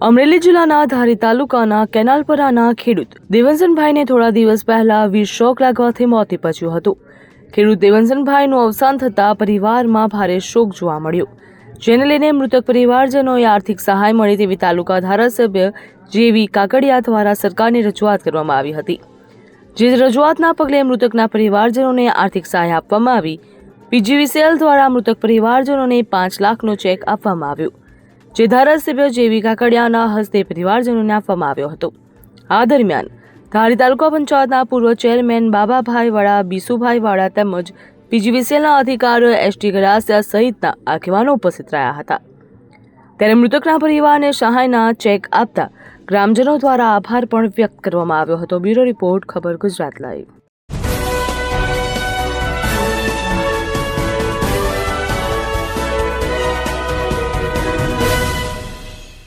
અમરેલી જિલ્લાના ધારી તાલુકાના કેનાલપરાના ખેડૂત દેવનસનભાઈને થોડા દિવસ પહેલા વીર શોક લાગવાથી મોત નીપજ્યું હતું. ખેડૂત દેવનસનભાઈનું અવસાન થતાં પરિવારમાં ભારે શોક જોવા મળ્યો. જેને લઈને મૃતક પરિવારજનોએ આર્થિક સહાય મળે તેવી તાલુકા ધારાસભ્ય જેવી કાકડિયા દ્વારા સરકારની રજૂઆત કરવામાં આવી હતી. જે રજૂઆતના પગલે મૃતકના પરિવારજનોને આર્થિક સહાય આપવામાં આવી. પીજીવીસીએલ દ્વારા મૃતક પરિવારજનોને પાંચ લાખનો ચેક આપવામાં આવ્યો. જે ધારાસભ્ય જેવી કાકડિયાના હસ્તે પરિવારજનોને આપવામાં આવ્યો હતો. આ દરમિયાન ધારી તાલુકા પંચાયતના પૂર્વ ચેરમેન બાબાભાઈ વાળા, બીસુભાઈ વાળા તેમજ પીજીવીસીએલના અધિકારીઓ એસટી ગરાસિયા સહિતના આગેવાનો ઉપસ્થિત રહ્યા હતા. ત્યારે મૃતકના પરિવારને સહાયના ચેક આપતા ગ્રામજનો દ્વારા આભાર પણ વ્યક્ત કરવામાં આવ્યો હતો. બ્યુરો રિપોર્ટ, ખબર ગુજરાત લાઈવ.